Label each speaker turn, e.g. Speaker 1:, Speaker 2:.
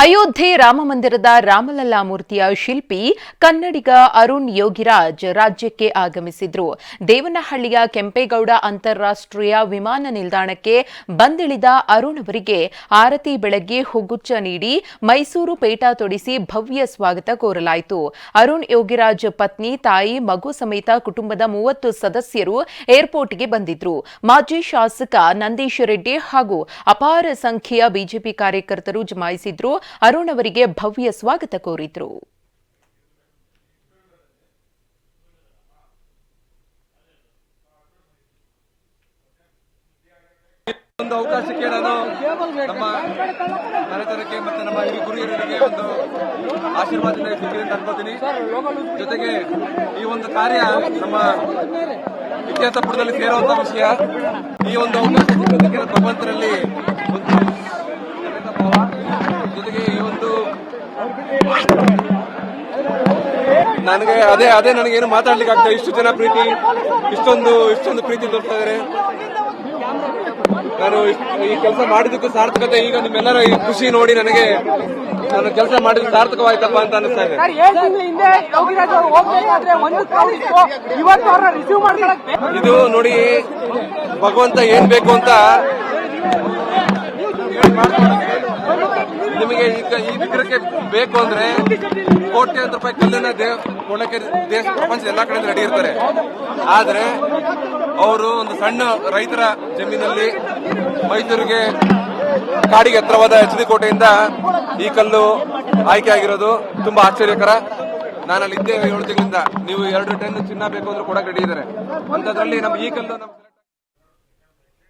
Speaker 1: ಅಯೋಧ್ಯೆ ರಾಮಮಂದಿರದ ರಾಮಲಲ್ಲಾ ಮೂರ್ತಿಯ ಶಿಲ್ಪಿ ಕನ್ನಡಿಗ ಅರುಣ್ ಯೋಗಿರಾಜ್ ರಾಜ್ಯಕ್ಕೆ ಆಗಮಿಸಿದ್ರು. ದೇವನಹಳ್ಳಿಯ ಕೆಂಪೇಗೌಡ ಅಂತಾರಾಷ್ಟ್ರೀಯ ವಿಮಾನ ನಿಲ್ದಾಣಕ್ಕೆ ಬಂದಿಳಿದ ಅರುಣ್ ಅವರಿಗೆ ಆರತಿ ಬೆಳಗ್ಗೆ ಹುಗುಚ್ಚ ನೀಡಿ ಮೈಸೂರು ಪೇಟ ತೊಡಿಸಿ ಭವ್ಯ ಸ್ವಾಗತ ಕೋರಲಾಯಿತು. ಅರುಣ್ ಯೋಗಿರಾಜ್ ಪತ್ನಿ, ತಾಯಿ, ಮಗು ಸಮೇತ ಕುಟುಂಬದ ಮೂವತ್ತು ಸದಸ್ಯರು ಏರ್ಪೋರ್ಟ್ಗೆ ಬಂದಿದ್ರು. ಮಾಜಿ ಶಾಸಕ ನಂದೀಶ್ ರೆಡ್ಡಿ ಹಾಗೂ ಅಪಾರ ಸಂಖ್ಯೆಯ ಬಿಜೆಪಿ ಕಾರ್ಯಕರ್ತರು ಜಮಾಯಿಸಿದ್ರು. ಅರುಣ್ ಅವರಿಗೆ ಭವ್ಯ ಸ್ವಾಗತ ಕೋರಿದ್ರು.
Speaker 2: ಒಂದು ಅವಕಾಶ ನಾನು ನಮ್ಮ ಮನೆತನಕ್ಕೆ ಮತ್ತೆ ನಮ್ಮ ಹಿರಿಯ ಗುರುಹಿಯರಿಗೆ ಒಂದು ಆಶೀರ್ವಾದ ಸಿಕ್ಕಿದೆ ಅಂತ ಅನ್ಕೋತೀನಿ ಜೊತೆಗೆ ಈ ಒಂದು ಕಾರ್ಯ ನಮ್ಮ ಇತಿಹಾಸ ಪುಟದಲ್ಲಿ ಸೇರುವಂತ ವಿಷಯ. ಈ ಒಂದು ಅವಕಾಶ ಸಿಕ್ಕೋದಕ್ಕೆ ನಾನು ಭಗವಂತರಲ್ಲಿ ನನಗೆ ಅದೇ ಅದೇ ನನಗೇನು ಮಾತಾಡ್ಲಿಕ್ಕೆ ಆಗ್ತದೆ ಇಷ್ಟು ಜನ ಪ್ರೀತಿ ಇಷ್ಟೊಂದು ಇಷ್ಟೊಂದು ಪ್ರೀತಿ ತೋರಿಸ್ತಾ ಇದ್ದಾರೆ ನಾನು ಈ ಕೆಲಸ ಮಾಡಿದ್ದಕ್ಕೂ ಸಾರ್ಥಕತೆ. ಈಗ ನಿಮ್ಮೆಲ್ಲರ ಈ ಖುಷಿ ನೋಡಿ ನನಗೆ ನಾನು ಕೆಲಸ ಮಾಡಿದ್ರೆ ಸಾರ್ಥಕವಾಯ್ತಪ್ಪ ಅಂತ ಅನಿಸ್ತಾ ಇದೆ. ಇದು ನೋಡಿ ಭಗವಂತ ಏನ್ ಬೇಕು ಅಂತ ನಿಮಗೆ ಈಗ ಈ ವಿಗ್ರಹಕ್ಕೆ ಬೇಕು ಅಂದ್ರೆ ಕೋಟ್ಯಾಂತರ ರೂಪಾಯಿ ಕಲ್ಲನ್ನ ದೇವ್ ಕೊಡಕ್ಕೆ ದೇಶ ಪ್ರಪಂಚದ ಎಲ್ಲಾ ಕಡೆ ರೆಡಿ ಇರ್ತಾರೆ. ಆದ್ರೆ ಅವರು ಒಂದು ಸಣ್ಣ ರೈತರ ಜಮೀನಲ್ಲಿ ಮೈಸೂರಿಗೆ ಕಾಡಿಗೆ ಎತ್ತರವಾದ ಎಚ್ ಡಿ ಕೋಟೆಯಿಂದ ಈ ಕಲ್ಲು ಆಯ್ಕೆ ಆಗಿರೋದು ತುಂಬಾ ಆಶ್ಚರ್ಯಕರ. ನಾನು ಅಲ್ಲಿ ಇದ್ದೆ ಏಳು ತಿಂಗಳಿಂದ. ನೀವು ಎರಡು ಟೈಮ್ ಚಿನ್ನ ಬೇಕು ಅಂದ್ರೆ ಕೂಡ ರೆಡಿ ಇದ್ದಾರೆ. ಅಂತದ್ರಲ್ಲಿ ನಮ್ಗೆ ಈ ಕಲ್ಲು ನಮ್ಗೆ